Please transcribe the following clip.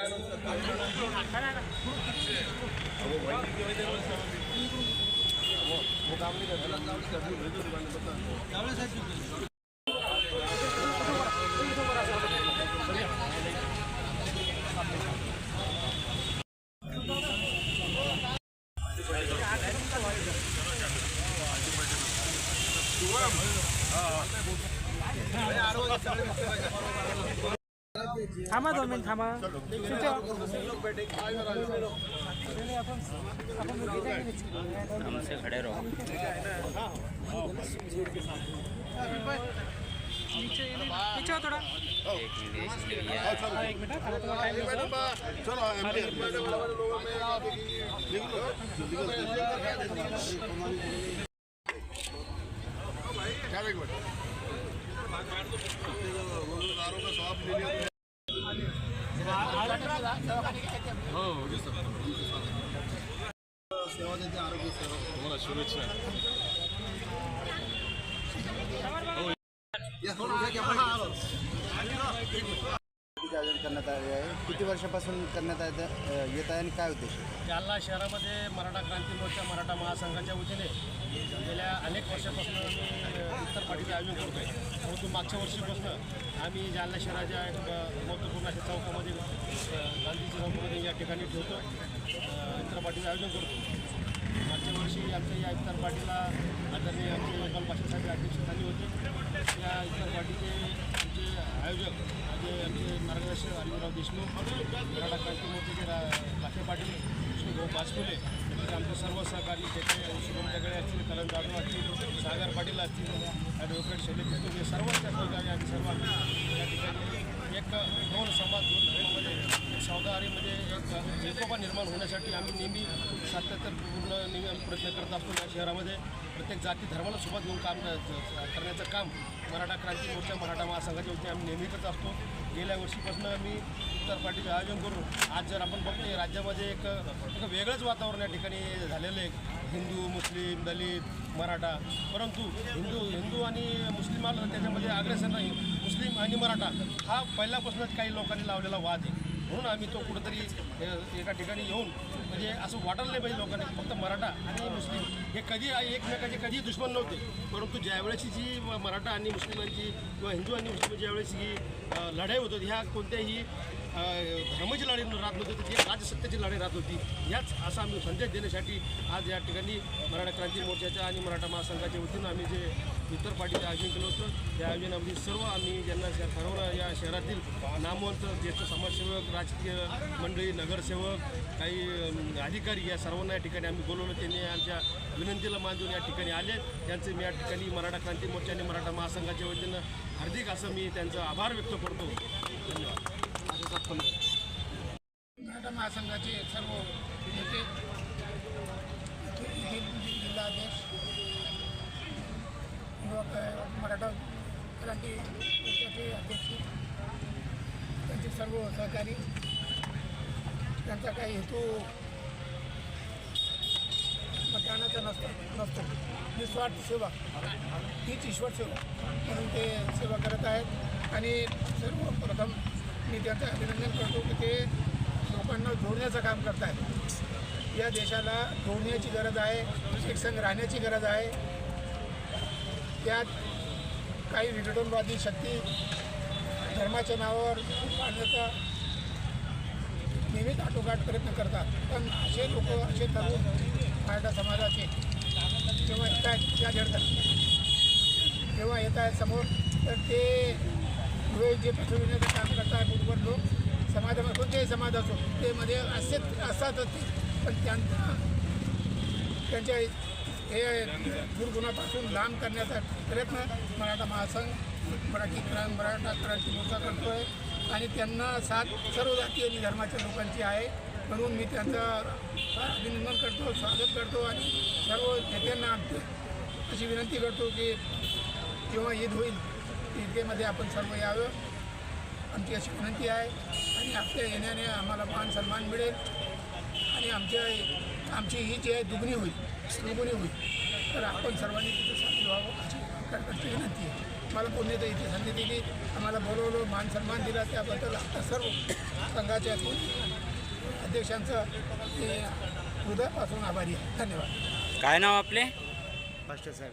थांबा दोन मिनिट थांबा तुमच्या- आपण मुलगी काय केली? हमसे खड़े रहो नीचे ये नहीं- नीचे हो थोड़ा एक मिनट इसलिए भैया हाँ, एक मिनट खाना तुम्हारा टाइम है. किती आयोजन करण्यात आले आहे. किती वर्षापासून करण्यात येत येत आहे आणि काय उद्देश आहे? जालना शहरामध्ये मराठा क्रांती मोर्चा मराठा महासंघाच्या वतीने गेल्या अनेक वर्षापासून आम्ही इतर पार्टीचं आयोजन करतो आहे. परंतु मागच्या वर्षीपासून आम्ही जालना शहराच्या एक महत्त्वपूर्ण अशा चौकामध्ये अ, गांधीजी चौकामध्ये या ठिकाणी ठेवतो. अ, इतर पार्टीचं आयोजन करतो. मागच्या आमच्या या इफ्तार पार्टीला आदरणीय आमचे गोपाल पाशा अध्यक्षस्थानी होते. या इफ्तार पार्टीचे आमचे आयोजक जे आमचे मार्गदर्शक अरविंदराव देशमुख मराठा क्रांती मोर्चाचे रा लाखे पाटील भाऊ बाजकुले तसेच आमचे सर्व सहकारी त्याचे शुभम दगडे असतील करण जाधव असतील सागर पाटील असतील ॲडव्होकेट शैलेश देशमुख हे सर्वच त्या सहकारी आम्ही सर्वांना या ठिकाणी एक दोन समाज दोन धर्मामध्ये म्हणजे एक एकोपा निर्माण होण्यासाठी आम्ही नेहमी सातत्यपूर्ण नेहमी आम्ही प्रयत्न करत असतो या शहरामध्ये. प्रत्येक जाती धर्माला सोबत घेऊन काम करण्याचं काम मराठा क्रांती मोर्चा मराठा महासंघाच्या वतीने आम्ही नेहमी करत असतो. गेल्या वर्षीपासून आम्ही उत्तर पार्टीचं आयोजन करून आज जर आपण बघतो राज्यामध्ये एक एक वेगळंच वातावरण या ठिकाणी झालेलं आहे. हिंदू मुस्लिम दलित मराठा. परंतु हिंदू हिंदू आणि मुस्लिमाला त्याच्यामध्ये अग्रेसर नाही. मुस्लिम आणि मराठा हा पहिल्यापासूनच काही लोकांनी लावलेला वाद आहे. म्हणून आम्ही तो कुठंतरी एका ठिकाणी येऊन म्हणजे असं वाटायला नाही पाहिजे लोकांनी फक्त मराठा आणि मुस्लिम हे कधी एकमेकाचे कधीही दुश्मन नव्हते. परंतु ज्यावेळेची जी मराठा आणि मुस्लिमांची किंवा हिंदू आणि मुस्लिम ज्यावेळेस ही लढाई होत होती ह्या कोणत्याही धर्माची लढाई राहत नव्हती तर जी राजसत्तेची लढाई राहत होती. याच असा आम्ही संदेश देण्यासाठी आज या ठिकाणी मराठा क्रांती मोर्चाच्या आणि मराठा महासंघाच्या वतीनं आम्ही जे इतर पार्टीचं आयोजन केलं होतं त्या आयोजनामध्ये सर्व आम्ही ज्यांना श- ठरवलं या शहरातील नामवंत ज्येष्ठ समाजसेवक राजकीय मंडळी नगरसेवक काही अधिकारी या सर्वांना या ठिकाणी आम्ही बोलवलं. त्यांनी आमच्या विनंतीला मान देऊन या ठिकाणी आले. त्यांचे मी या ठिकाणी मराठा क्रांती मोर्चा आणि मराठा महासंघाच्या वतीनं हार्दिक असं मी त्यांचा आभार व्यक्त करतो. धन्यवाद. मराठा महासंघाचे सर्व नेते जिल्हाध्यक्ष मराठा क्रांती मोर्चाचे अध्यक्ष त्यांचे सर्व सहकारी त्यांचा काही हेतू मतदानाचा नसतो नसतो. निस्वार्थ सेवा हीच ईश्वर सेवा म्हणून ते सेवा करत आहेत. आणि सर्वप्रथम मी त्यांचं अभिनंदन करतो की ते लोकांना जोडण्याचं काम करत आहेत. या देशाला जोडण्याची गरज आहे एकसंघ राहण्याची गरज आहे. त्यात काही विघटनवादी शक्ती धर्माच्या नावावर पाण्याचा नेहमीच आटोकाट प्रयत्न करतात. पण असे लोक असे तरुण मराठा समाजाचे जेव्हा येत आहेत त्या घडतात जेव्हा येत आहेत समोर तर ते डोळे जे पसरविण्याचं काम करतात बरोबर लोक समाजामध्ये कोणतेही समाज असो ते मध्ये असे असतातच पण त्यांना त्यांच्या हे दुर्गुणापासून लांब करण्याचा प्रयत्न मराठा महासंघ मराठी क्रांत मराठा क्रांती मोर्चा करतो आहे आणि त्यांना साथ सर्व जाती आणि धर्माच्या लोकांची आहे. म्हणून मी त्यांचं अभिनंदन करतो स्वागत करतो आणि सर्व नेत्यांना आमची अशी विनंती करतो की जेव्हा ईद होईल ईदमध्ये आपण सर्व यावं. आमची अशी विनंती आहे आणि आपल्या येण्याने आम्हाला मान सन्मान मिळेल आणि आमच्या आमची ही जी आहे दुगणी होईल दुगुणी होईल. तर आपण सर्वांनी तिथं सामील व्हावं अशी विनंती आहे. मला पुण्यात इथे संधी दिली. आम्हाला बोलवलं मान सन्मान दिला. त्याबद्दल आता सर्व संघाच्या अध्यक्षांचं हृदयापासून आभारी आहे. धन्यवाद. काय नाव आपले? मास्टर साहेब